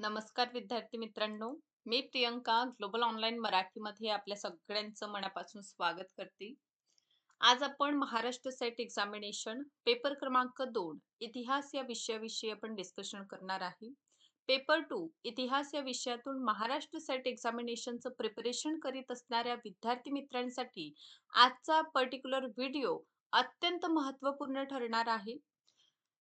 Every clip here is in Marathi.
नमस्कार विद्यार्थी मित्रांनो. मी प्रियंका ग्लोबल ऑनलाईन मराठीमध्ये आपल्या सगळ्यांचं मनापासून स्वागत करते. आज आपण महाराष्ट्र सेट एक्झामिनेशन पेपर क्रमांक दोन इतिहास या विषयाविषयी आपण डिस्कशन करणार आहे. पेपर टू इतिहास या विषयातून महाराष्ट्र सेट एक्झामिनेशनचं प्रिपरेशन करीत असणाऱ्या विद्यार्थी मित्रांसाठी आजचा पर्टिक्युलर व्हिडिओ अत्यंत महत्त्वपूर्ण ठरणार आहे.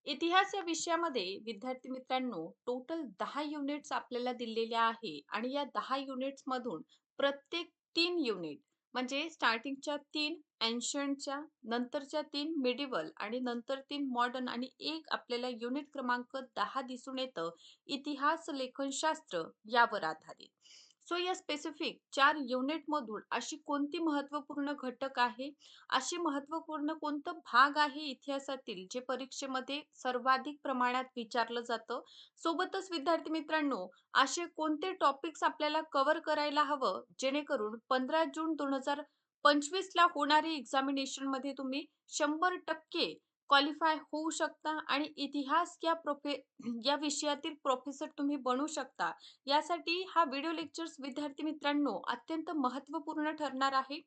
इतिहास या विषयामध्ये विद्यार्थी मित्रांनो टोटल दहा युनिट्स आपल्याला दिलेल्या आहे आणि या दहा युनिट्स मधून प्रत्येक तीन युनिट म्हणजे स्टार्टिंगच्या तीन अँशंटच्या नंतरच्या तीन मिडिवल आणि नंतर तीन मॉडर्न आणि एक आपल्याला युनिट क्रमांक दहा दिसून येतं इतिहास लेखनशास्त्र यावर आधारित. सो या स्पेसिफिक चार युनिट मधून अशी कोणती महत्त्वपूर्ण घटक आहे? अशी महत्त्वपूर्ण कोणतं भाग आहे इतिहासातील जे परीक्षेमध्ये सर्वाधिक प्रमाणात विचारलं जातं? सोबतच विद्यार्थी मित्रांनो असे कोणते टॉपिक्स आपल्याला कव्हर करायला हवं? जेणेकरून पंधरा जून दोन हजार पंचवीस ला होणारी एक्झामिनेशनमध्ये तुम्ही शंभर टक्के क्वालिफाय होऊ शकता आणि इतिहास या प्रोफे या विषयातील प्रोफेसर तुम्ही बनू शकता. यासाठी हा व्हिडिओ लेक्चर्स विद्यार्थी मित्रांनो अत्यंत महत्त्वपूर्ण ठरणार आहे.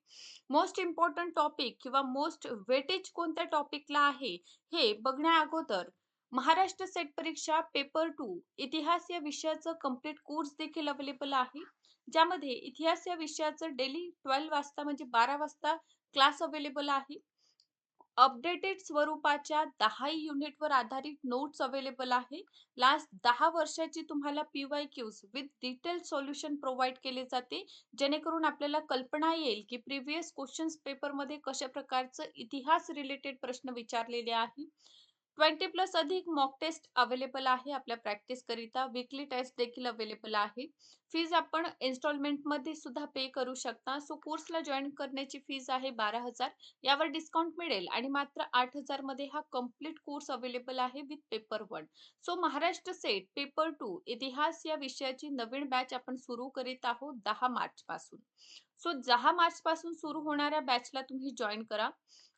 मोस्ट इम्पॉर्टंट टॉपिक किंवा मोस्ट वेटेज कोणत्या टॉपिकला आहे हे बघण्या अगोदर महाराष्ट्र सेट परीक्षा पेपर टू इतिहास या विषयाचं कंप्लीट कोर्स देखील अवेलेबल आहे. ज्यामध्ये इतिहास या विषयाचं डेली ट्वेल्व वाजता म्हणजे बारा वाजता क्लास अवेलेबल आहे. अपडेटेड स्वरूपाच्या दहा युनिटवर आधारित नोट्स अवेलेबल आहे. लास्ट दहा वर्षाची तुम्हाला P Y Qs with detail solution provide केले जाते जेणेकरून आपल्याला कल्पना येईल की प्रिव्हियस क्वेश्चन्स पेपरमध्ये कशा प्रकारचं इतिहास रिलेटेड प्रश्न विचारलेले आहे. ट्वेंटी प्लस अधिक मॉक टेस्ट अवेलेबल आहे आपल्या प्रॅक्टिस करिता. वीकली टेस्ट देखील अवेलेबल आहे. फीज आपण इन्स्टॉलमेंटमध्ये सुद्धा पे करू शकता. सो कोर्सला जॉईन करण्याची फीज आहे बारा हजार. यावर डिस्काउंट मिळेल आणि मात्र आठ हजारमध्ये हा कंप्लीट कोर्स अवेलेबल आहे with paper one. So Maharashtra set paper two इतिहास या विषयाची नवीन बॅच आपण सुरू करीत आहोत दहा मार्च पासून सो दहा मार्च पासून सुरू होणाऱ्या बॅचला तुम्ही जॉईन करा.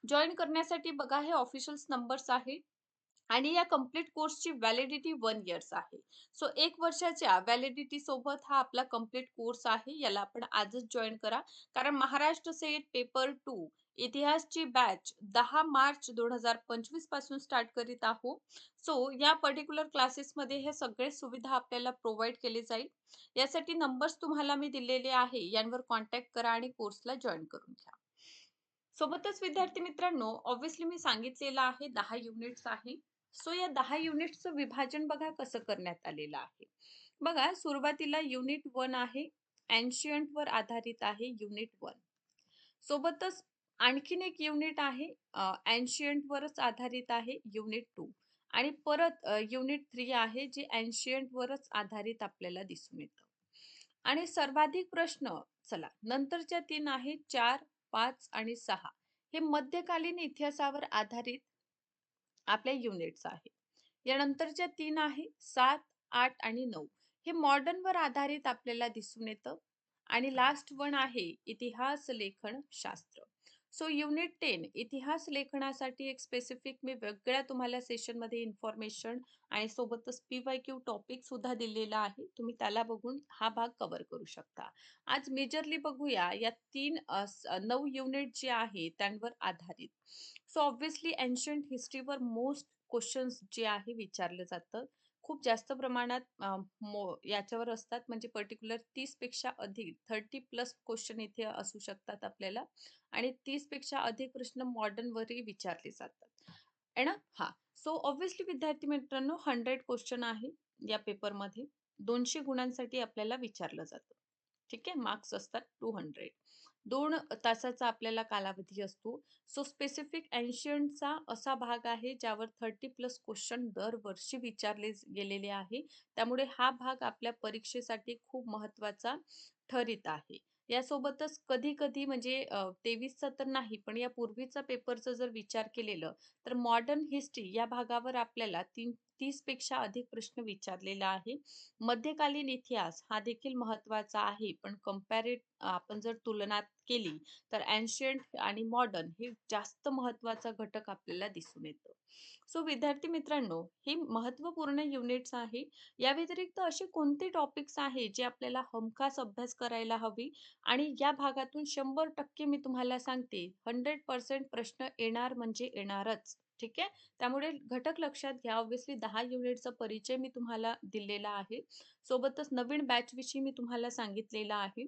जॉईन करण्यासाठी बघा हे ऑफिशियल नंबर्स आहे. आणि या कंप्लीट कोर्सची व्हॅलिडिटी वन इयर्स आहे. सो एक वर्षाच्या व्हॅलिडिटी सोबत हा आपला कंप्लीट कोर्स आहे. याला आपण आजच जॉईन करा. कारण महाराष्ट्र सेट पेपर टू इतिहासची बॅच दहा मार्च दोन हजार पंचवीसपासून स्टार्ट करीत आहो. सो या पर्टिक्युलर क्लासेसमध्ये हे सगळे सुविधा आपल्याला प्रोव्हाइड केले जाईल. यासाठी नंबर्स तुम्हाला मी दिलेले आहे. यांवर कॉन्टॅक्ट करा आणि कोर्सला जॉईन करून घ्या. सोबतच विद्यार्थी मित्रांनो ऑब्विसली मी सांगितलेलं आहे दहा युनिट्स आहे. सो या दहा युनिटचं विभाजन बघा कसं करण्यात आलेलं आहे. बघा सुरुवातीला युनिट वन आहे एन्शियंट वर आधारित आहे युनिट वन. सोबतच आणखीन एक युनिट आहे एन्शियंट वरच आधारित आहे युनिट टू. आणि परत युनिट थ्री आहे जे एन्शियंट वरच आधारित आपल्याला दिसून येतं. आणि सर्वाधिक प्रश्न चला नंतरच्या तीन आहे चार पाच आणि सहा. हे मध्यकालीन इतिहासावर आधारित आपल्या युनिट्स आहे. यानंतरच्या तीन आहे सात आठ आणि नऊ हे मॉडर्न वर आधारित आपल्याला दिसून येतं. आणि लास्ट वन आहे इतिहास लेखन शास्त्र. सो युनिट टेन इतिहास लेखनासाठी एक स्पेसिफिक मी वेगळ्या तुम्हाला सेशनमध्ये इन्फॉर्मेशन आणि सोबतच पी वाय क्यू टॉपिक सुद्धा दिलेला आहे. तुम्ही त्याला बघून हा भाग कव्हर करू शकता. आज मेजरली बघूया या तीन नऊ युनिट जे आहे त्यांवर आधारित. सो ऑब्व्हियसली एन्शंट हिस्ट्रीवर मोस्ट क्वेश्चन्स जे आहे विचारलं जातं खूप जास्त प्रमाणात याच्यावर असतात. म्हणजे पर्टिक्युलर तीसपेक्षा अधिक थर्टी प्लस क्वेश्चन इथे असू शकतात आपल्याला. आणि तीसपेक्षा अधिक प्रश्न मॉडर्नवरही विचारले जातात. आहे ना? हा. सो ऑब्व्हियसली विद्यार्थी मित्रांनो हंड्रेड क्वेश्चन आहे या पेपरमध्ये दोनशे गुणांसाठी आपल्याला विचारलं जातं. ठीक आहे? मार्क्स असतात टू हंड्रेड दोन तासाचा आपल्याला कालावधी असतो. सो स्पेसिफिक एन्शियंटचा असा भाग आहे ज्यावर थर्टी प्लस क्वेश्चन दरवर्षी विचारले गेलेले आहे. त्यामुळे हा भाग आपल्या परीक्षेसाठी खूप महत्त्वाचा ठरित आहे. यासोबतच कधी कधी म्हणजे तेवीसचा तर नाही पण या पूर्वीचा पेपरचा जर विचार केलेलं तर मॉडर्न हिस्ट्री या भागावर आपल्याला तीन तीसपेक्षा अधिक प्रश्न विचारलेला आहे मध्यकालीन इतिहास हा देखील महत्त्वाचा आहे पण कम्पॅरेट आपण जर तुलना केली तर एन्शियंट आणि मॉडर्न हे जास्त महत्त्वाचा घटक आपल्याला दिसून येतो सो विद्यार्थी मित्रांनो, हे महत्त्वपूर्ण युनिट्स आहे. या व्यतिरिक्त असे कोणते टॉपिक्स आहे जे आपल्याला हमखास अभ्यास करायला हवी आणि या भागातून 100% मी तुम्हाला सांगते 100% प्रश्न येणार म्हणजे येणारच. ठीक आहे. त्यामुळे घटक लक्षात घ्या. ऑब्व्हियसली दहा युनिटचा परिचय मी तुम्हाला दिलेला आहे. सोबतच नवीन बॅचविषयी मी तुम्हाला सांगितलेला आहे.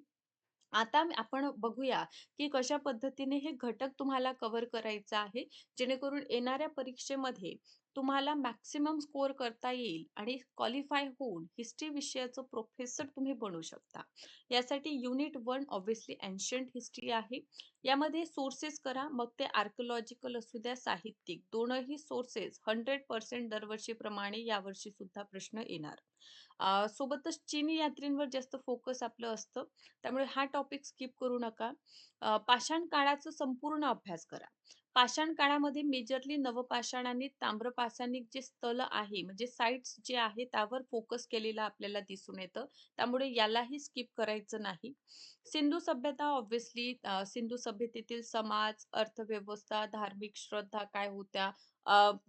आता आपण बघूया, की कशा पद्धतीने हे घटक तुम्हाला कव्हर करायचं आहे, जेणेकरून येणाऱ्या परीक्षेमध्ये तुम्हाला मॅक्सिमम स्कोअर करता येईल आणि क्वालिफाय होऊन हिस्ट्री विषयाचं प्रोफेसर तुम्ही बनू शकता. यासाठी unit one obviously ancient history आहे. यामध्ये सोर्सेस करा, मग ते आर्किओलॉजिकल असू द्या, साहित्यिक दोनही सोर्सेस 100% दरवर्षीप्रमाणे यावर्षी सुद्धा प्रश्न येणार. सोबतच चीनी यात्रींवर जास्त फोकस आपलं असतं. त्यामुळे हा टॉपिक स्किप करू नका. पाषाण काळाचा संपूर्ण अभ्यास करा. पाषाण काळामध्ये मेजरली नवपाषाण आणि ताम्रपाषाणिक जे स्थल आहे, म्हणजे साईट्स जे आहे त्यावर फोकस केलेलं आपल्याला दिसून येतं. त्यामुळे यालाही स्किप करायचं नाही. सिंधू सभ्यता ऑब्व्हियसली सिंधू सभ्यतेतील समाज, अर्थव्यवस्था, धार्मिक श्रद्धा काय होत्या,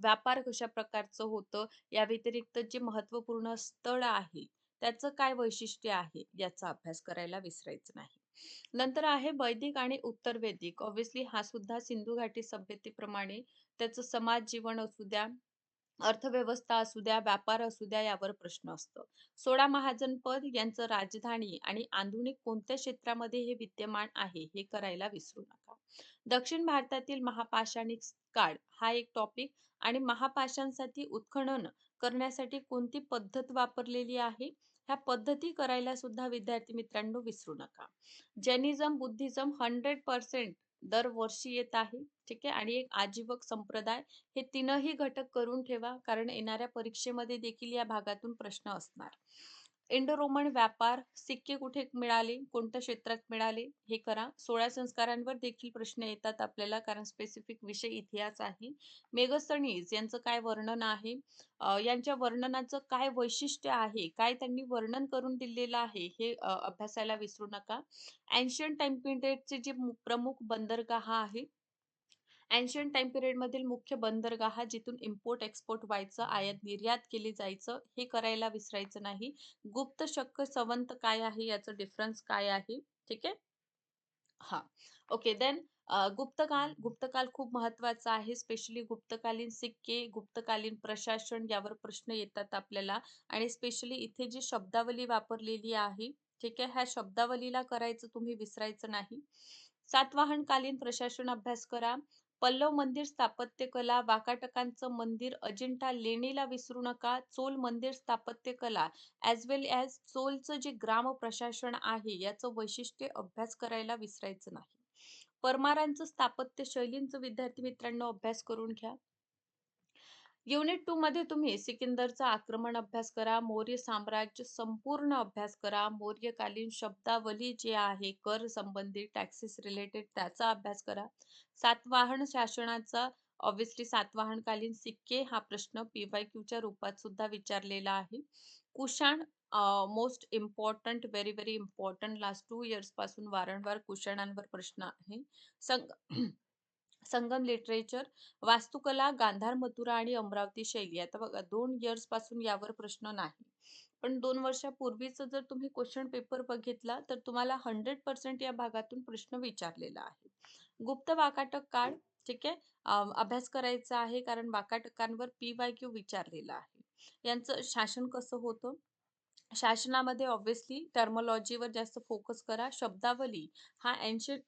व्यापार कशा प्रकारचं होतं, या व्यतिरिक्त जे महत्त्वपूर्ण स्थळ आहे, त्याचं काय वैशिष्ट्य आहे, याचा अभ्यास करायला विसरायचं नाही. नंतर आहे वैदिक आणि उत्तर वैदिक. ऑब्व्हियसली हा सुद्धा सिंधू घाटी सभ्यतेप्रमाणे त्याचं समाज जीवन असू द्या, अर्थव्यवस्था असू द्या, व्यापार असू द्या, यावर प्रश्न असतो. सोळा महाजनपद यांचं राजधानी आणि आधुनिक कोणत्या क्षेत्रामध्ये हे विद्यमान आहे, हे करायला विसरू नका. दक्षिण भारतातील महापाषाणिक काळ हा एक टॉपिक आणि महापाषाणसाठी उत्खनन करण्यासाठी कोणती पद्धत वापरलेली आहे, ह्या पद्धती करायला सुद्धा विद्यार्थी मित्रांनो विसरू नका. जैनिझम, बुद्धिझम 100% दरवर्षी येत आहे. ठीक आहे. आणि एक आजीवक संप्रदाय हे तीनही घटक करून ठेवा, कारण येणाऱ्या परीक्षेमध्ये देखील या भागातून प्रश्न असणार. इंडो रोमन व्यापार, सिक्के कुठे मिळाले, कोणत्या क्षेत्रात मिळाले, हे करा. सोळा संस्कारांवर देखील प्रश्न येतात आपल्याला, कारण स्पेसिफिक विषय इतिहास आहे. मेगस्थनीज यांचं काय वर्णन आहे, यांच्या वर्णनाचं काय वैशिष्ट्य आहे, काय त्यांनी वर्णन करून दिलेलं आहे, हे अभ्यासायला विसरू नका. अँशियन टाइम पिरियडचे जे प्रमुख बंदरगाह आहे, अँशियंट टाइम पिरियडमधील मुख्य बंदरगाह जिथून इम्पोर्ट एक्सपोर्ट व्हायचं, आयात निर्यात केली जायचं, हे करायला विसरायचं नाही. गुप्त, शक्क संवंत काय आहे, याचं डिफरन्स काय आहे, ठीक आहे. हा ओके देन गुप्तकाल, गुप्तकाल खूप महत्त्वाचा आहे. स्पेशली गुप्तकालीन सिक्के, गुप्तकालीन प्रशासन यावर प्रश्न येतात आपल्याला आणि स्पेशली इथे जी शब्दावली वापरलेली आहे, ठीक आहे, ह्या शब्दावलीला करायचं तुम्ही विसरायचं नाही. सातवाहनकालीन प्रशासन अभ्यास करा. पल्लव मंदिर स्थापत्यकला वाकाटकांचं मंदिर, अजिंठा लेणीला विसरू नका. चोल मंदिर स्थापत्यकला ॲज वेल ॲज चोलचं जे ग्राम प्रशासन आहे, याचं वैशिष्ट्य अभ्यास करायला विसरायचं नाही. परमारांचं स्थापत्य शैलींचं विद्यार्थी मित्रांनो अभ्यास करून घ्या. युनिट टू मध्ये तुम्ही सिकिंदरचा आक्रमण अभ्यास करा. मौर्य साम्राज्य संपूर्ण अभ्यास करा. मौर्यकालीन शब्दावली जे आहे, कर संबंधित, टॅक्सेस रिलेटेड त्याचा अभ्यास करा. सातवाहन शासनाचा ऑब्व्हियसली सातवाहनकालीन सिक्के हा प्रश्न पी-वाय-क्यूच्या रूपात सुद्धा विचारलेला आहे. Kushan most important very very important last two इयर्सपासून वारंवार कुशाणांवर प्रश्न आहे. संग संगम लिटरेचर, वास्तुकला, गांधार, मथुरा आणि अमरावती शैली. आता बघा दोन इयर्सपासून यावर प्रश्न नाही. पण दोन वर्षापूर्वीच जर तुम्ही क्वेश्चन पेपर बघितला तर तुम्हाला 100% या भागातून प्रश्न विचारलेला आहे. गुप्त वाकाटक काळ, ठीक आहे, अभ्यास करायचा आहे कारण वाकाटकांवर पी-वाय-क्यू विचारलेला आहे. यांचं शासन कसं होतं, शासनामध्ये ऑब्व्हियसली टर्मोलॉजीवर जास्त फोकस करा. शब्दावली हा एन्शियंट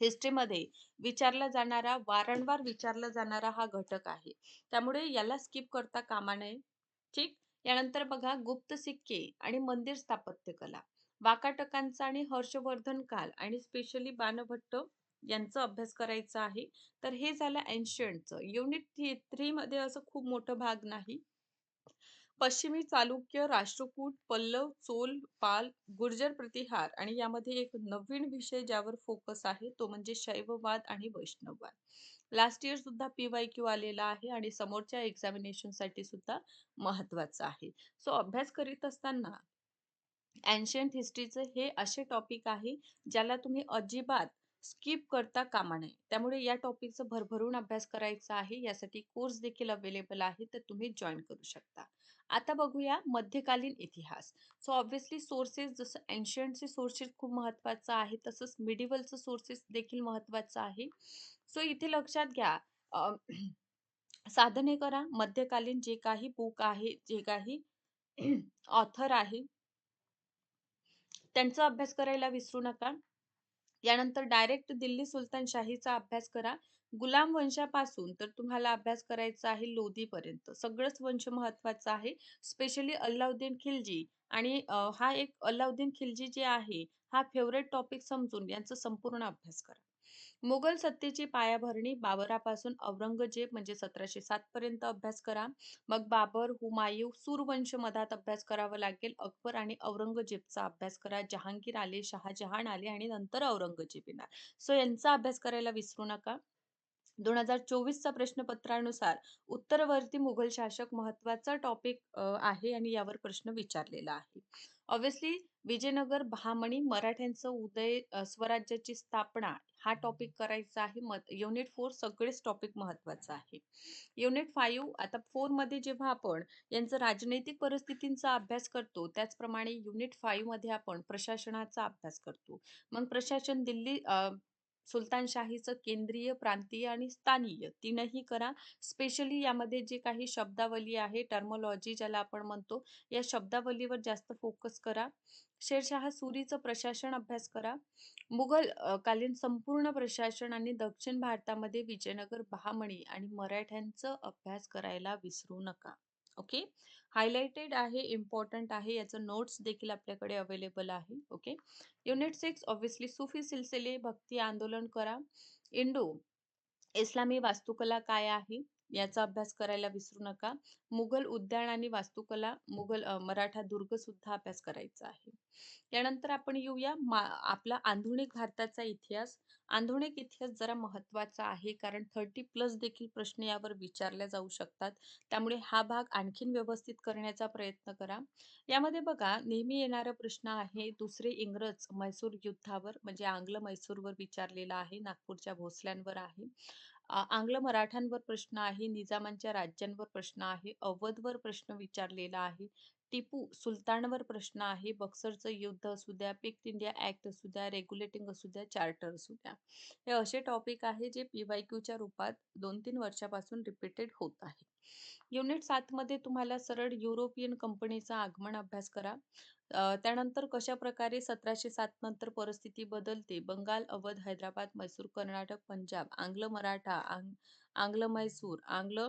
हिस्ट्रीमध्ये विचारला जाणारा, वारंवार विचारला जाणारा हा घटक आहे. त्यामुळे याला स्किप करता कामा नये. ठीक. यानंतर बघा गुप्त सिक्के आणि मंदिर स्थापत्य कला, वाकाटकांचा आणि हर्षवर्धन काल आणि स्पेशली बाणभट्ट यांचा अभ्यास करायचा आहे. तर हे झालं एन्शियंटचं. युनिट थ्री मध्ये असं खूप मोठा भाग नाही. पश्चिमी चालुक्य, राष्ट्रकूट, पल्लव, चोल, पाल, गुर्जर प्रतिहार आणि यामध्ये एक नवीन विषय ज्यावर फोकस आहे तो म्हणजे शैववाद आणि वैष्णववाद. लास्ट इयर सुद्धा पीवाय क्यू आलेला आहे आणि समोरच्या एक्झामिनेशनसाठी सुद्धा महत्त्वाचा आहे. सो अभ्यास करीत असताना एन्शियंट हिस्ट्रीचे हे असे टॉपिक आहे ज्याला तुम्ही अजिबात स्किप करता कामा नये. त्यामुळे या टॉपिकचा भरभरून अभ्यास करायचा आहे. यासाठी कोर्स देखील अवेलेबल आहे तर तुम्ही जॉईन करू शकता. आता बघूया मध्यकालीन इतिहास. सो ऑब्व्हियसली सोर्सेस जसं एन्शियंटचे सोर्सेस खूप महत्वाचं आहे तसंच मिडिवलचं सोर्सेस देखील महत्वाचं आहे. सो इथे लक्षात घ्या साधने करा. मध्यकालीन जे काही बुक आहे जे काही ऑथर आहे त्यांचा अभ्यास करायला विसरू नका. यानंतर डायरेक्ट दिल्ली सुलतानशाहीचा अभ्यास करा. गुलाम वंशापासून तर तुम्हाला अभ्यास करायचा आहे लोधीपर्यंत. सगळंच वंश महत्वाचं आहे स्पेशली अल्लाउद्दीन खिलजी. आणि हा एक अल्लाउद्दीन खिलजी जे आहे हा फेवरेट टॉपिक समजून यांचा संपूर्ण अभ्यास करा. मुघल सत्तेची पायाभरणी बाबरापासून औरंगजेब म्हणजे सतराशे सात पर्यंत अभ्यास करा. मग बाबर हुमायूं सूरवंश मधात अभ्यास करावा लागेल. अकबर आणि औरंगजेबचा अभ्यास करा. जहांगीर आले शहाजहान आले आणि नंतर औरंगजेब येणार. सो यांचा अभ्यास करायला विसरू नका. दोन हजार चोवीसचा प्रश्नपत्रानुसार उत्तरवर्ती मुघल शासक महत्त्वाचा टॉपिक आहे आणि यावर प्रश्न विचारलेला आहे. ऑब्व्हियसली विजयनगर बहामणी मराठ्यांचं उदय अ, स्वराज्याची स्थापना हा टॉपिक करायचा आहे. युनिट फोर सगळेच टॉपिक महत्त्वाचा आहे. युनिट फाईव्ह आता फोरमध्ये जेव्हा आपण यांचं राजनैतिक परिस्थितींचा अभ्यास करतो त्याचप्रमाणे युनिट फाईव्हमध्ये आपण प्रशासनाचा अभ्यास करतो. मग प्रशासन दिल्ली अ, सुलतानशाहीचं केंद्रीय प्रांतीय आणि स्थानीय तीनही करा. स्पेशली यामध्ये जे काही शब्दावली आहे टर्मोलॉजी ज्याला आपण म्हणतो या शब्दावलीवर जास्त फोकस करा. शेरशाह सुरीचं प्रशासन अभ्यास करा. मुघल कालीन संपूर्ण प्रशासन आणि दक्षिण भारतामध्ये विजयनगर बहामणी आणि मराठ्यांचं अभ्यास करायला विसरू नका. ओके? हायलाइटेड आहे इम्पॉर्टंट आहे याचं नोट्स देखील आपल्याकडे अवेलेबल आहे ओके? युनिट सिक्स ऑब्व्हियसली सुफी सिलसिले भक्ती आंदोलन करा. इंडो इस्लामी वास्तुकला काय आहे? याचा अभ्यास करायला विसरू नका. मुघल उद्यान आणि वास्तुकला मुघल मराठा दुर्ग सुद्धा अभ्यास करायचा आहे. यानंतर आपण येऊया आपला आधुनिक भारताचा इतिहास. आधुनिक इतिहास जरा महत्त्वाचा आहे कारण थर्टी प्लस देखील प्रश्न यावर विचारले जाऊ शकतात. त्यामुळे हा भाग आणखीन व्यवस्थित करण्याचा प्रयत्न करा. यामध्ये बघा नेहमी येणारा प्रश्न आहे दुसरे इंग्रज मैसूर युद्धावर म्हणजे आंग्ल मैसूरवर विचारलेला आहे नागपूरच्या भोसल्यांवर आहे. आ- आंग्ल मराठ्यांवर प्रश्न आहे निजामांच्या राज्यांवर प्रश्न आहे अवधवर प्रश्न विचारलेला आहे टिपू सुलतानवर प्रश्न आहे बक्सरचं युद्ध असू द्या पिक्ट इंडिया ऍक्ट असू द्या रेग्युलेटिंग असू द्या चार्टर असू द्या हे असे टॉपिक आहे जे पीवायक्यूच्या रूपात दोन तीन वर्षापासून रिपीटेड होत आहे. युनिट सात मध्ये तुम्हाला सरळ युरोपियन कंपनीचा आगमन अभ्यास करा. त्यानंतर कशा प्रकारे सतराशे सात नंतर परिस्थिती बदलते? बंगाल अवध हैदराबाद मैसूर कर्नाटक पंजाब आंग्ल मराठा आंग- आंग्ल मैसूर आंग्ल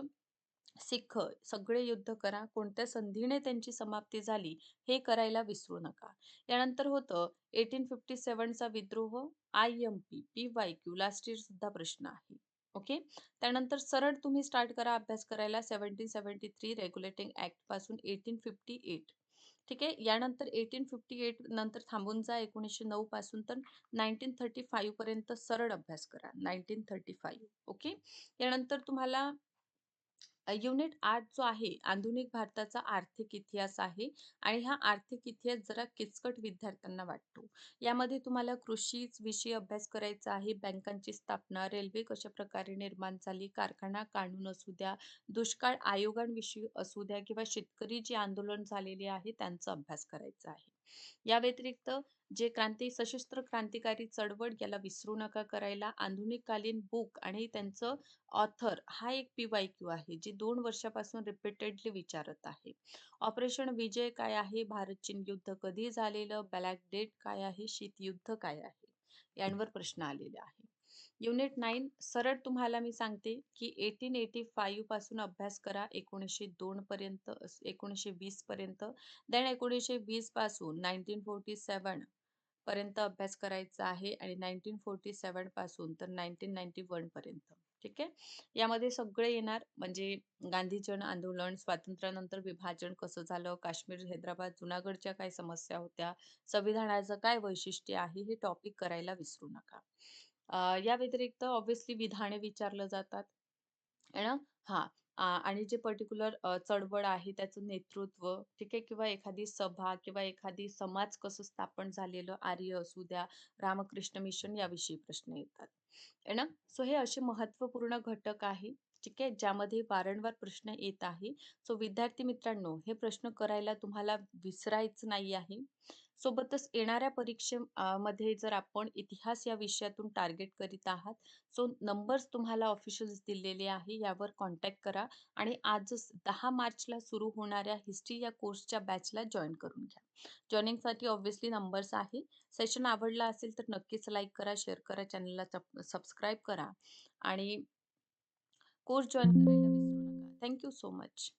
सिख सगळे युद्ध करा. कोणत्या संधीने त्यांची समाप्ती झाली हे करायला विसरू नका. यानंतर होतं एटीन फिफ्टी सेवनचा विद्रोह I M P P Y Q last year सुद्धा प्रश्न आहे. ओके त्यानंतर सरळ तुम्ही स्टार्ट करा अभ्यास करायला. सेव्हन्टीन सेव्हन्टी थ्री रेग्युलेटिंग ऍक्टपासून एटीन फिफ्टी एट ठीक आहे. यानंतर एटीन फिफ्टी एट नंतर थांबून जा. एकोणीसशे नऊ पासून तर नाईन्टीन थर्टी फाईव्ह पर्यंत सरळ अभ्यास करा. नाईन्टीन थर्टी फाईव्ह ओके यानंतर तुम्हाला युनिट आठ जो आहे आधुनिक भारताचा आर्थिक इतिहास आहे आणि हा आर्थिक इतिहास जरा किचकट विद्यार्थ्यांना वाटतो. यामध्ये तुम्हाला कृषी विषयी अभ्यास करायचा आहे बँकांची स्थापना रेल्वे कशा प्रकारे निर्माण झाली कारखाना कानून असू द्या दुष्काळ आयोगांविषयी असू द्या किंवा शेतकरी जे आंदोलन झालेले आहे त्यांचा अभ्यास करायचा आहे. या व्यतिरिक्त जे क्रांती सशस्त्र क्रांतिकारी चळवळ याला विसरू नका करायला आधुनिक कालीन बुक आणि त्यांचं ऑथर हा एक पीवायक्यू आहे जे दोन वर्षापासून रिपीटेडली विचारत आहे. ऑपरेशन विजय काय आहे? भारत चीन युद्ध कधी झालेलं? ब्लॅक डेट काय आहे? शीतयुद्ध काय आहे? यांवर प्रश्न आलेले आहे युनिट नाईन सरळ तुम्हाला मी सांगते की एटीन एटी फाईव्हपासून अभ्यास करा एकोणीसशे दोन पर्यंत एकोणीसशे वीस पर्यंत देन एकोणीसशे वीसपासून नाईन्टीन फोर्टी सेवन पर्यंत अभ्यास करायचा आहे आणि नाईन्टीन फोर्टी सेवनपासून तर नाईन्टीन नाईन्टी वनपर्यंत ठीक आहे? यामध्ये सगळे येणार म्हणजे गांधीजन आंदोलन स्वातंत्र्यानंतर विभाजन कसं झालं काश्मीर हैदराबाद जुनागडच्या काय समस्या होत्या संविधानाचं काय वैशिष्ट्य आहे हे टॉपिक करायला विसरू नका. या व्यतिरिक्त ऑब्व्हियसली विधाने विचारलं जातात. ना हा आणि जे पर्टिक्युलर चळवळ आहे त्याचं नेतृत्व ठीक आहे किंवा एखादी सभा किंवा एखादी समाज कसं स्थापन झालेलं आर्य असू द्या रामकृष्ण मिशन याविषयी प्रश्न येतात. आहे ना सो हे असे महत्त्वपूर्ण घटक आहे. ठीक आहे? ज्यामध्ये वारंवार प्रश्न येत आहे. सो विद्यार्थी मित्रांनो हे प्रश्न करायला तुम्हाला विसरायचं नाही आहे. सोबतच येणाऱ्या परीक्षे मध्ये जर आपण इतिहास या विषयातून टार्गेट करीत आहात सो नंबर्स तुम्हाला ऑफिशियल दिलेले आहे. यावर कॉन्टॅक्ट करा आणि आजच दहा मार्चला सुरू होणाऱ्या हिस्ट्री या कोर्सच्या बॅचला जॉईन करून घ्या. जॉईनिंगसाठी ऑब्व्हियसली नंबर्स आहे. सेशन आवडला असेल तर नक्कीच लाईक करा शेअर करा चॅनलला सबस्क्राईब करा. आणि कोर्स जॉईन करायला विसरू नका. Thank you so much.